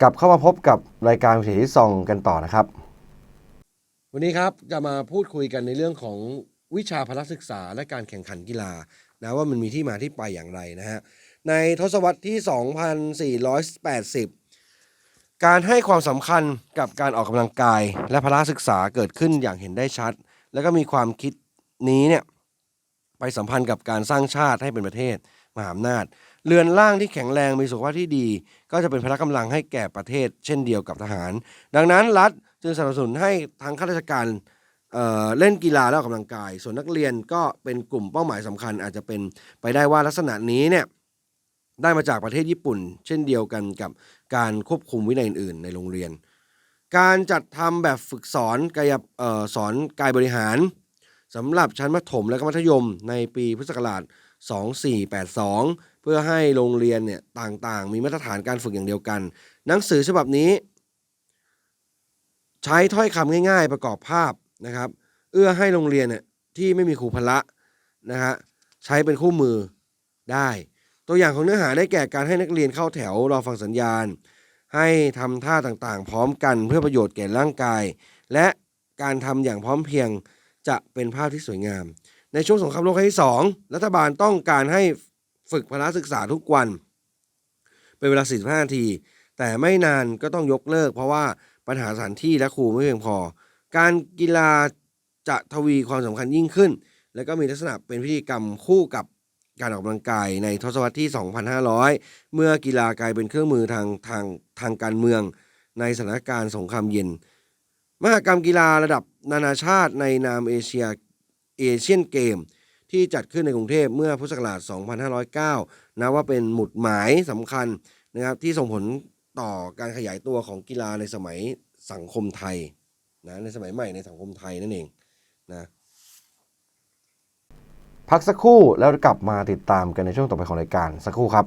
กลับเข้ามาพบกับรายการวิถีที่ซองกันต่อนะครับ วันนี้ครับจะมาพูดคุยกันในเรื่องของวิชาพละศึกษาและการแข่งขันกีฬานะว่ามันมีที่มาที่ไปอย่างไรนะฮะในทศวรรษที่ 2480 การให้ความสำคัญกับการออกกำลังกาย และพละศึกษาเกิดขึ้นอย่างเห็นได้ชัด แล้วก็มีความคิดนี้เนี่ยไปสัมพันธ์กับการสร้างชาติให้เป็นประเทศมหาอำนาจ เรือนร่างที่แข็งแรงมีสุขภาพที่ดี ก็จะเป็นพละกำลังให้แก่ประเทศ เช่นเดียวกับทหาร ดังนั้นรัฐจึงสนับสนุนให้ทางข้าราชการเเล่นกีฬาและออกกำลังกาย ส่วนนักเรียนก็เป็นกลุ่มเป้าหมายสำคัญ อาจจะเป็นไปได้ว่าลักษณะนี้เนี่ยได้มาจากประเทศญี่ปุ่น เช่นเดียวกันกับการควบคุมวินัยอื่นๆในโรงเรียน การจัดทำแบบฝึกสอนกายออสอนกายบริหารสำหรับชั้นประถมและก็มัธยมในปีพุทธศักราช 2482 เพื่อให้โรงเรียนเนี่ยต่างๆ มีมาตรฐานการฝึกอย่างเดียวกัน หนังสือฉบับนี้ ใช้ถ้อยคำง่าย ๆ ประกอบภาพนะครับ เอื้อให้โรงเรียนเนี่ยที่ไม่มีครูพละนะฮะใช้เป็นคู่มือได้ ตัวอย่างของเนื้อหาได้แก่การให้นักเรียนเข้าแถวรอฟังสัญญาณ ให้ทำท่าต่างๆ พร้อมกันเพื่อประโยชน์แก่ร่างกาย และการทำอย่างพร้อมเพรียงจะเป็นภาพที่สวยงาม ในช่วงสงครามโลกครั้งที่สองรัฐบาลต้องการให้ฝึกพละศึกษาทุกวัน เป็นเวลา 45 นาที แต่ไม่นานก็ต้องยกเลิก เพราะว่าปัญหาสถานที่และครูไม่เพียงพอ การกีฬาจะทวีความสำคัญยิ่งขึ้น และก็มีลักษณะเป็นพิธีกรรมคู่กับการออกกำลังกายในทศวรรษที่ 2500 เมื่อกีฬากลายเป็นเครื่องมือทางทางทางการเมือง ในสถานการณ์สงครามเย็น มหกรรมกีฬาระดับนานาชาติในนามเอเชีย เอเชียนเกม ที่จัดขึ้นในกรุงเทพเมื่อพุทธศักราช 2509 นะว่าเป็นหมุดหมายสำคัญนะครับที่ส่งผลต่อการขยายตัวของกีฬาในสมัยสังคมไทยนะในสมัยใหม่ในสังคมไทยนั่นเองนะพักสักครู่แล้วกลับมาติดตามกันในช่วงต่อไปของรายการสักครู่ครับ